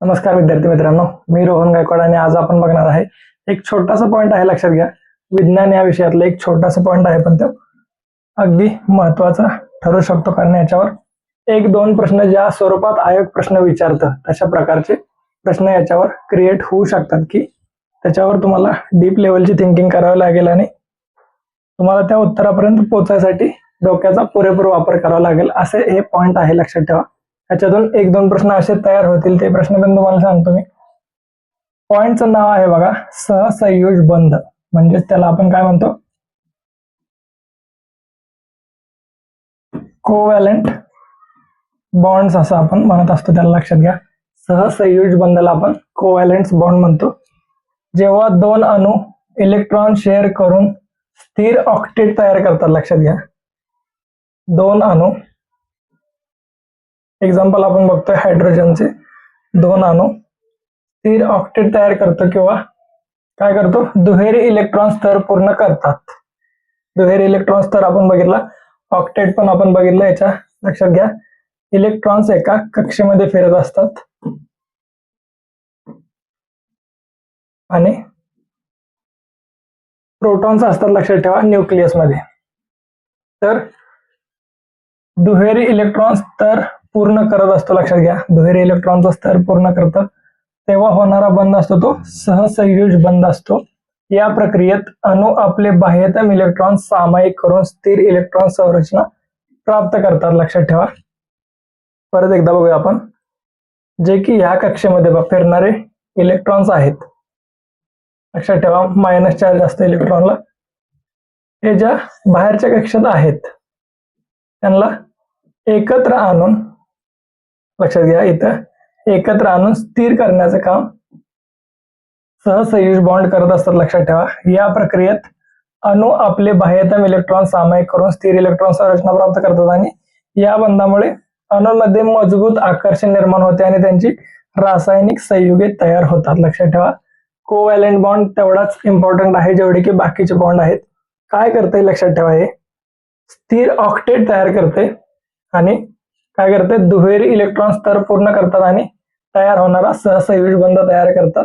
नमस्कार विद्यार्थी मित्रांनो मी रोहन गायकवाड आणि आज आपण बघणार आहे एक छोटासा पॉईंट आहे लक्षात घ्या. विज्ञान या विषयातलं एक छोटासा पॉईंट आहे पण तो अगदी महत्त्वाचा ठरू शकतो कारण याच्यावर एक दोन प्रश्न ज्या स्वरूपात आयोग प्रश्न विचारतं तशा प्रकारचे प्रश्न याच्यावर क्रिएट होऊ शकतात की त्याच्यावर तुम्हाला डीप लेवलची थिंकिंग करावी लागेल आणि तुम्हाला त्या उत्तरापर्यंत पोहोचायसाठी डोक्याचा पुरेपूर वापर करावा लागेल असे हे पॉईंट आहे लक्षात ठेवा. ह्याच्यातून एक दोन प्रश्न असे तयार होतील. ते प्रश्न पण तुम्हाला सांगतो मी. पॉइंटचं नाव आहे बघा सहसंयोज बंध. म्हणजेच त्याला आपण काय म्हणतो? कोवॅलंट बॉन्ड्स असं आपण म्हणत असतो त्याला लक्षात घ्या. सहसंयोज बंधला आपण कोवॅलंट बॉन्ड म्हणतो. जेव्हा दोन अणू इलेक्ट्रॉन शेअर करून स्थिर ऑक्टेट तयार करतात लक्षात घ्या. दोन अणू एक्झाम्पल आपण बघतोय हायड्रोजनचे दोन अणू. स्थिर ऑक्टेट तयार करतो किंवा काय करतो? दुहेरी इलेक्ट्रॉन स्तर पूर्ण करतात. दुहेरी इलेक्ट्रॉन स्तर आपण बघितला. ऑक्टेट पण आपण बघितलं याच्या. लक्षात घ्या. इलेक्ट्रॉन्स एका कक्षेमध्ये फिरत असतात. आणि प्रोटॉन्स असतात लक्षात ठेवा न्यूक्लियसमध्ये. तर दुहेरी इलेक्ट्रॉन स्तर पूर्ण करत असतो लक्षात घ्या. दुहेरी इलेक्ट्रॉनचा स्तर पूर्ण करतं. तेव्हा होणारा बंद असतो तो सहसंयोज बंद असतो. या प्रक्रियेत अणु आपले बाह्यतम इलेक्ट्रॉन सामायिक करून स्थिर इलेक्ट्रॉन संरचना प्राप्त करतात. लक्षात ठेवा. परत एकदा बघूया आपण. जे की ह्या कक्षेमध्ये बघ फिरणारे इलेक्ट्रॉन्स आहेत. लक्षात ठेवा मायनस चार्ज असतं इलेक्ट्रॉनला हे ज्या बाहेरच्या कक्षेत आहेत त्यांना एकत्र आणून लक्षात घ्या इथं एकत्र आणून स्थिर करण्याचं काम सहसयुज बॉन्ड करत असतात लक्षात ठेवा. या प्रक्रियेत अणु आपले बाह्यतम इलेक्ट्रॉन सामायिक करून स्थिर इलेक्ट्रॉन संरचना प्राप्त करतात आणि या बंधामुळे अणूंमध्ये मजबूत आकर्षण निर्माण होते आणि त्यांची रासायनिक संयुगे तयार होतात. लक्षात ठेवा. कोवॅलेंट बॉन्ड तेवढाच इम्पॉर्टंट आहे जेवढे की बाकीचे बॉन्ड आहेत. काय करते लक्षात ठेवा हे. स्थिर ऑक्टेट तयार करते आणि काय करते दुहेरी इलेक्ट्रॉन स्तर पूर्ण करतात आणि तयार होणारा सहसंयोज बंध तयार करतात.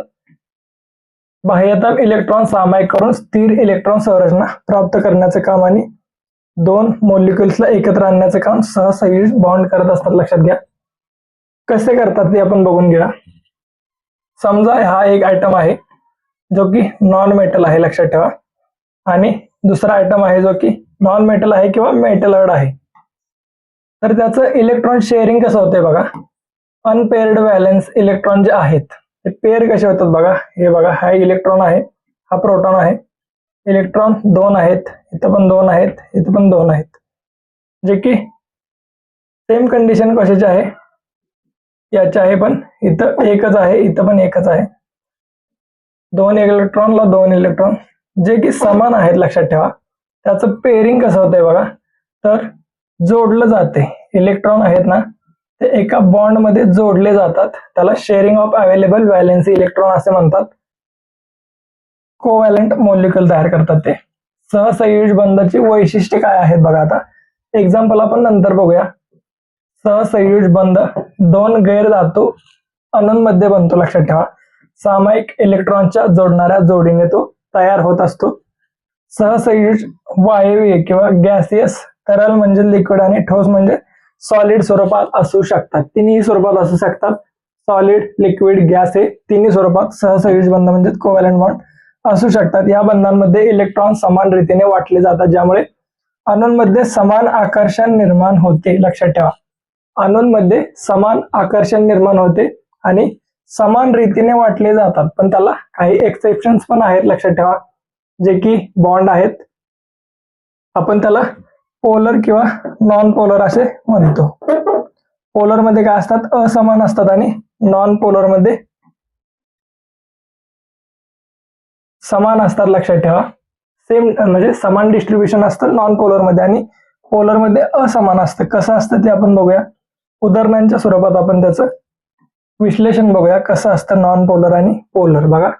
बाह्यतम इलेक्ट्रॉन सामायिक करून स्थिर इलेक्ट्रॉन संरचना प्राप्त करण्याचं काम आणि दोन मोलिक्युल्सला एकत्र आणण्याचं काम सहसयुज बॉन्ड करत असतात. लक्षात घ्या. कसे करतात ते आपण बघून घ्या समजा हा एक आयटम आहे जो की नॉन मेटल आहे लक्षात ठेवा. आणि दुसरा आयटम आहे जो की नॉन मेटल आहे किंवा मेटलर्ड आहे. तर त्याचं इलेक्ट्रॉन शेअरिंग कसं होतंय बघा? अनपेअर्ड व्हॅलेन्स इलेक्ट्रॉन जे आहेत ते पेअर कसे होतात बघा? हे बघा हा इलेक्ट्रॉन आहे हा प्रोटॉन आहे. इलेक्ट्रॉन दोन आहेत इथं पण दोन आहेत इथं पण दोन आहेत. जे की सेम कंडिशन कशाची आहे? याची आहे पण इथं एकच आहे इथं पण एकच आहे. दोन इलेक्ट्रॉनला दोन इलेक्ट्रॉन जे की समान आहेत लक्षात ठेवा. त्याचं पेअरिंग कसं होतंय बघा? तर जोडलं जाते. इलेक्ट्रॉन आहेत ना ते एका बॉन्डमध्ये जोडले जातात. त्याला sharing of available valency electron असे म्हणतात. कोव्हॅलंट मोलिक्युल तयार करतात ते. सहसंयोज बंधाची वैशिष्ट्ये काय आहेत बघा आता. एक्झाम्पल आपण नंतर बघूया. सहसंयोज बंध दोन गैर धातू अणूंमध्ये बनतो लक्षात ठेवा. सामायिक इलेक्ट्रॉनच्या जोडणाऱ्या जोडीने तो तयार होत असतो. सहसंयोज वायवीय किंवा गॅसियस तरल म्हणजे लिक्विड आणि ठोस म्हणजे सॉलिड स्वरूपात असू शकतात. तिन्ही स्वरूपात असू शकतात. सॉलिड लिक्विड गॅस हे तिन्ही स्वरूपात सहसंयोज बंध म्हणजे कोव्हॅलंट बॉन्ड असू शकतात. या बंधांमध्ये इलेक्ट्रॉन समान रीतीने वाटले जातात ज्यामुळे अणूंमध्ये समान आकर्षण निर्माण होते. लक्षात ठेवा. अणूंमध्ये समान आकर्षण निर्माण होते आणि समान रीतीने वाटले जातात. पण त्याला काही एक्सेप्शन्स पण आहेत लक्षात ठेवा. जे की बॉन्ड आहेत. आपण त्याला पोलर किंवा नॉन पोलर असे म्हणतो. पोलरमध्ये काय असतात? असमान असतात आणि नॉन पोलरमध्ये समान असतात लक्षात ठेवा. सेम म्हणजे समान डिस्ट्रीब्युशन असतं नॉन पोलरमध्ये आणि पोलरमध्ये असमान असतं. कसं असतं ते आपण बघूया. उदाहरणांच्या स्वरूपात आपण त्याचं विश्लेषण बघूया. कसं असतं नॉन पोलर आणि पोलर बघा.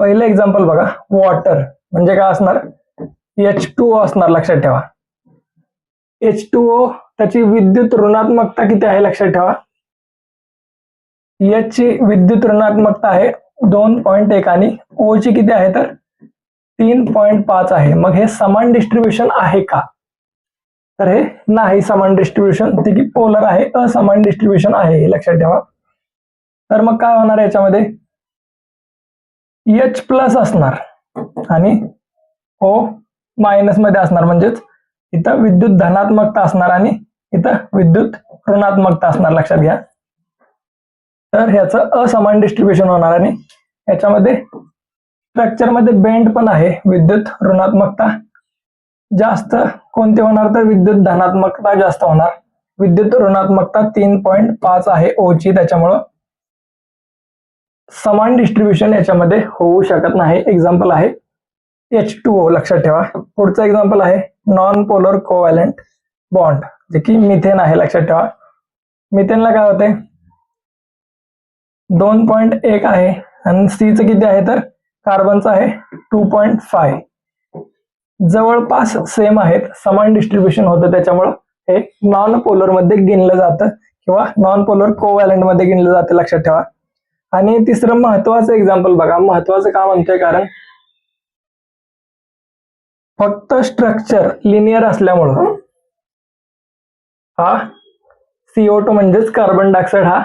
पहिलं एक्झाम्पल बघा. वॉटर म्हणजे काय असणार? एच टू ओ असणार लक्षात ठेवा. एच टू ओ त्याची विद्युत ऋणात्मकता किती आहे लक्षात ठेवा. एच ची विद्युत ऋणात्मकता आहे दोन पॉईंट एक आणि ओ ची किती आहे तर तीन पॉईंट पाच आहे. मग हे समान डिस्ट्रीब्युशन आहे का? तर हे नाही समान डिस्ट्रीब्युशन ते की पोलर आहे असमान डिस्ट्रीब्युशन आहे हे लक्षात ठेवा. तर मग काय होणार याच्यामध्ये? एच प्लस असणार आणि ओ मायनसमध्ये असणार म्हणजेच इथं विद्युत धनात्मकता असणार आणि इथं विद्युत ऋणात्मकता असणार. लक्षात घ्या. तर ह्याचं असमान डिस्ट्रीब्युशन होणार आणि याच्यामध्ये स्ट्रक्चरमध्ये बेंड पण आहे. विद्युत ऋणात्मकता जास्त कोणते होणार तर विद्युत धनात्मकता जास्त होणार. विद्युत ऋणात्मकता तीन पॉईंट पाच आहे ओची. त्याच्यामुळं समान डिस्ट्रीब्युशन याच्यामध्ये होऊ शकत नाही. एक्झाम्पल आहे. एच टू ओ लक्षात ठेवा. पुढचं एक्झाम्पल आहे नॉन पोलर कोव्हॅलंट बॉन्ड जे की मिथेन आहे लक्षात ठेवा. मिथेनला काय होते दोन पॉईंट एक आहे आणि सीचं किती आहे तर? कार्बनचं आहे टू पॉईंट फाय जवळपास सेम आहेत समान डिस्ट्रीब्युशन होतं त्याच्यामुळं हे नॉन पोलरमध्ये गिनलं जातं किंवा नॉन पोलर कोव्हॅलंटमध्ये गिनलं जातं लक्षात ठेवा. आणि तिसरं महत्वाचं एक्झाम्पल बघा. महत्वाचं का म्हणतोय? कारण फक्त स्ट्रक्चर लिनियर असल्यामुळं हा सीओ टू म्हणजेच कार्बन डायऑक्साईड हा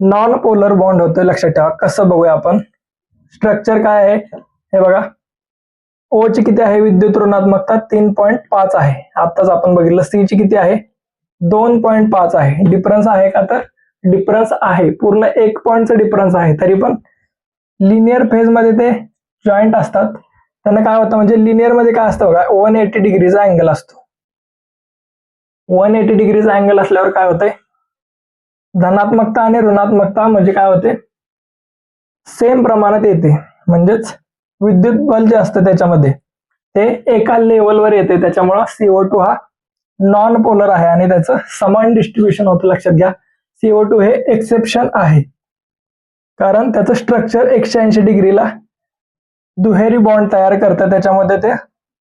नॉन पोलर बॉन्ड होतोय लक्षात ठेवा. कसं बघूया आपण? स्ट्रक्चर काय आहे? हे बघा. ओ ची किती आहे? विद्युत ऋणात्मकता तीन पॉईंट पाच आहे. आताच आपण बघितलं सी ची किती आहे? दोन पॉईंट पाच आहे. डिफरन्स आहे का तर? डिफरन्स आहे. पूर्ण एक पॉईंटचा डिफरन्स आहे. तरी पण लिनियर फेजमध्ये ते जॉईंट असतात. त्यांना काय होतं म्हणजे लिनियरमध्ये काय असतं बघा वन एटी डिग्रीचा अँगल असतो. वन एटी डिग्रीचा अँगल असल्यावर काय होतंय? धनात्मकता आणि ऋणात्मकता म्हणजे काय होते? सेम प्रमाणात येते. म्हणजेच विद्युत बल जे असतं त्याच्यामध्ये ते एका लेवलवर येते. त्याच्यामुळं सीओ टू हा नॉन पोलर आहे आणि त्याचं समान डिस्ट्रीब्युशन होतं. लक्षात घ्या सीओ टू हे एक्सेप्शन आहे. कारण त्याचं स्ट्रक्चर एकशे ऐंशी डिग्रीला दुहेरी बॉन्ड तयार करतं. त्याच्यामध्ये ते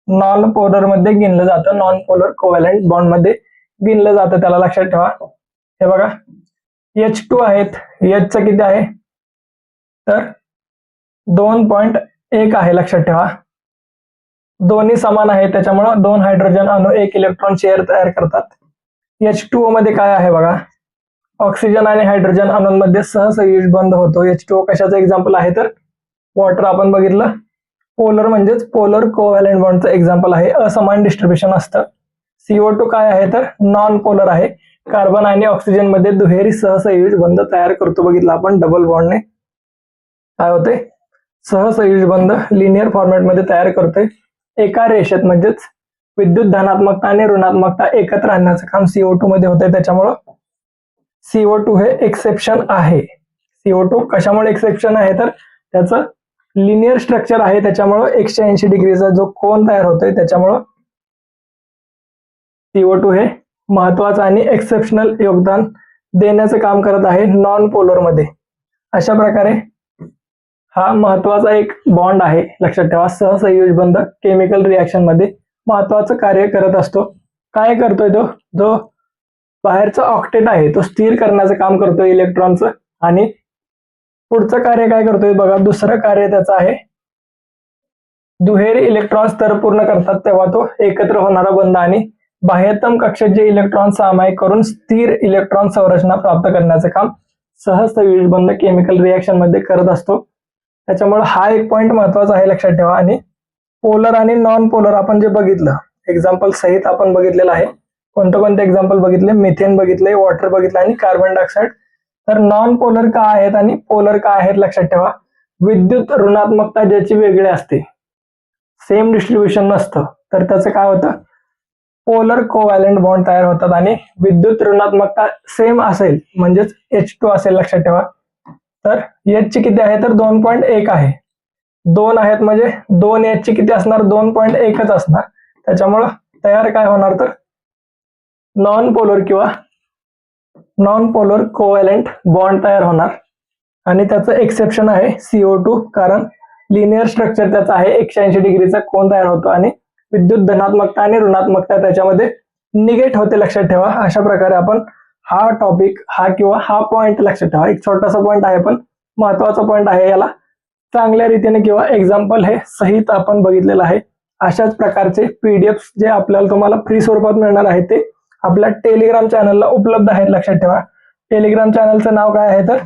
नॉन पोलरमध्ये गिनलं जातं. नॉन पोलर कोव्हॅलंट बॉन्डमध्ये गिनलं जातं. त्याला लक्षात ठेवा. हे बघा. एच टू आहेत. एचचं किती आहे? तर दोन पॉइंट एक आहे. लक्षात ठेवा. दोन्ही समान आहे त्याच्यामुळं दोन हायड्रोजन अणू एक इलेक्ट्रॉन शेअर तयार करतात. एच टू ओ मध्ये काय आहे बघा? ऑक्सिजन आणि हायड्रोजन अणूंमध्ये सहसयुज बंद होतो. एच टू ओ कशाचं एक्झाम्पल आहे तर वॉटर आपण बघितलं. पोलर म्हणजेच पोलर कोव्हॅलेंट बॉन्डचं एक्झाम्पल आहे. असमान डिस्ट्रीब्युशन असतं. सीओ टू काय आहे तर? नॉन पोलर आहे. कार्बन आणि ऑक्सिजनमध्ये दुहेरी सहसयुज बंध तयार करतो. बघितलं आपण डबल बॉन्डने काय होते सहसयुज बंध लिनियर फॉर्मॅटमध्ये तयार करतोय. एका रेषेत म्हणजेच विद्युत धनात्मकता आणि ऋणात्मकता एकत्र आणण्याचं काम सीओ टू मध्ये होतंय. त्याच्यामुळं सीओ टू हे एक्सेप्शन आहे. सीओ टू कशामुळे एक्सेप्शन आहे तर? त्याचं लिनियर स्ट्रक्चर आहे त्याच्यामुळं एकशे ऐंशी डिग्रीचा जो कोन तयार होतोय त्याच्यामुळं सीओ टू हे महत्वाचं आणि एक्सेप्शनल योगदान देण्याचं काम करत आहे नॉन पोलरमध्ये. अशा प्रकारे हा महत्त्वाचा एक बॉन्ड आहे लक्षात ठेवा. सहसंयोज बंद केमिकल रिॲक्शनमध्ये महत्वाचं कार्य करत असतो. काय करतोय तो? जो बाहेरचा ऑक्टेट आहे तो स्थिर करण्याचं काम करतोय इलेक्ट्रॉनचं आणि पुढचं कार्य काय करतोय बघा दुसरं कार्य त्याचं आहे. दुहेरी इलेक्ट्रॉन स्तर पूर्ण करतात तेव्हा तो एकत्र होणारा बंध आणि बाह्यतम कक्षेत जे इलेक्ट्रॉन सामायिक करून स्थिर इलेक्ट्रॉन संरचना प्राप्त करण्याचं काम सहज बंद केमिकल रिॲक्शनमध्ये करत असतो. त्याच्यामुळे हा एक पॉईंट महत्त्वाचा आहे लक्षात ठेवा आणि पोलर आणि नॉन पोलर आपण जे बघितलं एक्झाम्पल सहित आपण बघितलेलं आहे. कोणतं कोणते एक्झाम्पल बघितले? मिथेन बघितले वॉटर बघितलं आणि कार्बन डायऑक्साईड तर नॉन पोलर का आहेत आणि पोलर का आहेत लक्षात ठेवा. विद्युत ऋणात्मकता ज्याची वेगळी असते. सेम डिस्ट्रीब्युशन नसतं. तर त्याचं काय होतं? पोलर कोवॅलेंट बॉन्ड तयार होतात आणि विद्युत ऋणात्मकता सेम असेल म्हणजेच एच टू असेल लक्षात ठेवा. तर एच ची किती आहे? तर दोन पॉईंट एक आहे. दोन आहेत म्हणजे दोन एच ची किती असणार? दोन पॉईंट एकच असणार. त्याच्यामुळं तयार काय होणार? तर नॉन पोलर किंवा नॉन पोलर कोवॅलेंट बॉन्ड तयार होणार. आणि त्याचं एक्सेप्शन आहे सीओ टू कारण लिनियर स्ट्रक्चर त्याचं आहे एकशे ऐंशी डिग्रीचा कोण तयार होतो आणि विद्युत धनात्मकता आणि ऋणात्मकता त्याच्यामध्ये निगेट होते लक्षात ठेवा. अशा प्रकारे आपण हा टॉपिक हा किंवा हा पॉइंट लक्षात ठेवा. एक छोटासा पॉइंट आहे पण महत्त्वाचा पॉइंट आहे याला. चांगल्या रीतीने किंवा एक्झाम्पल हे सहित आपण बघितलेलं आहे. अशाच प्रकारचे पीडीएफ जे आपल्याला तुम्हाला फ्री स्वरूपात मिळणार आहे ते आपल्या टेलिग्राम चॅनलला उपलब्ध आहेत लक्षात ठेवा. टेलिग्राम चॅनलचं नाव काय आहे तर?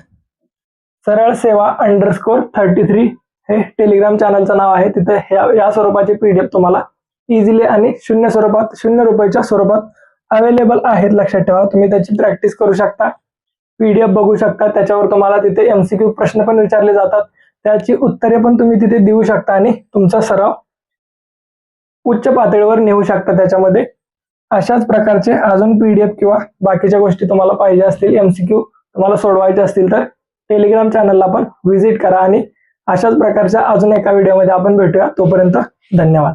सरळ सेवा अंडरस्कोर थर्टी थ्री हे टेलिग्राम चॅनलचं नाव आहे. तिथे ह्या या स्वरूपाचे पीडीएफ तुम्हाला इझिली आणि शून्य स्वरूपात शून्य रुपयाच्या स्वरूपात अवेलेबल आहेत लक्षात ठेवा. तुम्ही त्याची प्रॅक्टिस करू शकता. पीडीएफ बघू शकता. त्याच्यावर तुम्हाला तिथे एमसीक्यू प्रश्न पण विचारले जातात. त्याची उत्तरे पण तुम्ही तिथे देऊ शकता आणि तुमचा सराव उच्च पातळीवर नेऊ शकता त्याच्यामध्ये. अशाच प्रकारचे अजून पीडीएफ किंवा बाकीच्या गोष्टी तुम्हाला पाहिजे असतील एमसीक्यू तुम्हाला सोडवायचे असतील तर टेलिग्राम चॅनलला पण व्हिजिट करा आणि अशाच प्रकारच्या अजून एका व्हिडिओमध्ये आपण भेटूया. तोपर्यंत धन्यवाद.